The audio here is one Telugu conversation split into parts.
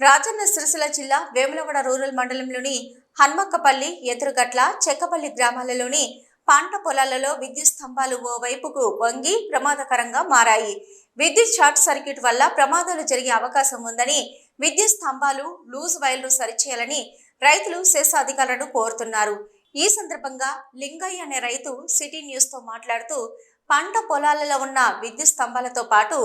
రాజన్న సిరిసిల్ల జిల్లా వేములవాడ రూరల్ మండలంలోని హన్మక్కపల్లి ఎదురుగట్ల చెక్కపల్లి గ్రామాలలోని పంట పొలాలలో విద్యుత్ స్తంభాలు ఓ వైపుకు వంగి ప్రమాదకరంగా మారాయి. విద్యుత్ షార్ట్ సర్క్యూట్ వల్ల ప్రమాదాలు జరిగే అవకాశం ఉందని విద్యుత్ స్తంభాలు లూజ్ వైర్లు సరిచేయాలని రైతులు శేష అధికారులను కోరుతున్నారు. ఈ సందర్భంగా లింగయ్య అనే రైతు సిటీ న్యూస్తో మాట్లాడుతూ పంట పొలాలలో ఉన్న విద్యుత్ స్తంభాలతో పాటు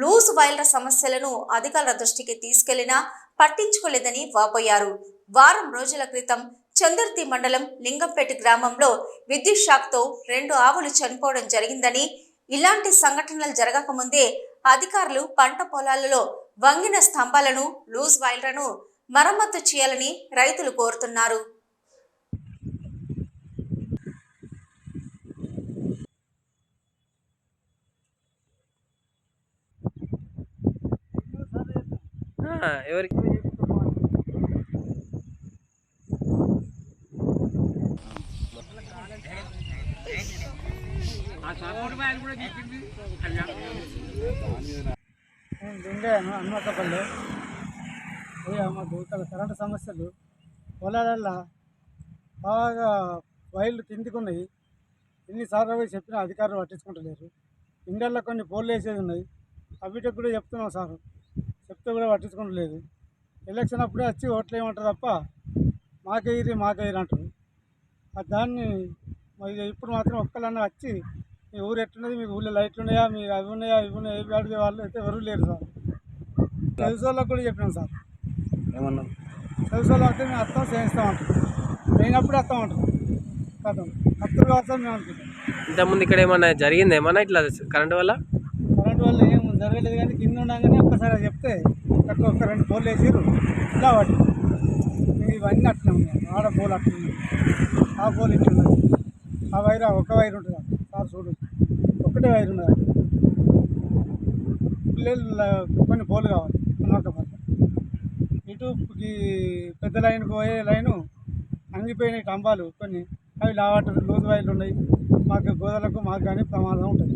లూజ్ వైర్ల సమస్యలను అధికారుల దృష్టికి తీసుకెళ్ళినా పట్టించుకోలేదని వాపోయారు. వారం రోజుల క్రితం చందర్తి మండలం లింగంపేట గ్రామంలో విద్యుత్ షాక్తో రెండు ఆవులు చనిపోవడం జరిగిందని ఇలాంటి సంఘటనలు జరగకముందే అధికారులు పంట పొలాలలో వంగిన స్తంభాలను లూజ్ వైర్లను మరమ్మతు చేయాలని రైతులు కోరుతున్నారు. ఎవరికి నేను లింగయ్యను హనుమతపల్లి అయ్యా ఇక్కడ కరెంటు సమస్యలు. పొలాలల్లో బాగా వైర్లు కిందికున్నాయి ఎన్నిసార్లు పోయి చెప్పినా అధికారులు పట్టించుకుంటలేరు. ఇండల్లో కొన్ని పోల్లు వేసేది ఉన్నాయి. అవిటికి కూడా చెప్తున్నాం సార్. చెప్తే కూడా పట్టించుకుంటలేదు ఎలక్షన్ అప్పుడే వచ్చి ఓట్లు వేయమంటారు తప్ప మాకేయిరి మాకేయిరి అంటారు. ఆ దాన్ని మరి ఇప్పుడు మాత్రం ఒక్కలన్నా వచ్చి మీ ఊరు ఎట్లున్నది మీ ఊళ్ళో లైట్లు ఉన్నాయా మీ అవి ఉన్నాయా ఇవి ఉన్నాయా ఇవి అడిగే వాళ్ళు అయితే ఎవరు లేరు సార్. తెలుసు వాళ్ళకి కూడా చెప్పినాం సార్. ఏమన్నావు తెలుసు వాళ్ళు అయితే మేము అర్థం చేయిస్తామంటారు లేనప్పుడు వస్తాం అంటారు. కథం అత్తరు కాదు సార్ మేము అనుకుంటాం. ఇంతకుముందు ఇక్కడ ఏమన్నా జరిగింది? ఏమన్నా ఇట్లా కరెంట్ వల్ల? కరెంట్ వల్ల ఏం జరగలేదు కానీ కింద ఉండగానే ఒక్కసారి చెప్తే తక్కువ ఒక్క రెండు పోలు వేసారు ఇలా వాటి ఇవన్నీ అట్లా ఉన్నాయి ఆడ పోలు అట్లా ఉన్నాయి ఆ పోలు ఇట్లా ఉన్నాయి ఆ వైర్ ఒక వైర్ ఉంటుంది? సార్ చూడు ఒకటే వైర్ ఉన్నది పిల్లలు కొన్ని పోలు కావాలి. అన్నొక్క పట్ల ఇటు ఈ పెద్ద లైన్ పోయే లైను అంగిపోయినాయి కంబాలు కొన్ని. అవి లావాటర్ లూజ్ వైర్లు ఉన్నాయి. మాకు గోదలకు మాకు కానీ ప్రమాదం ఉంటుంది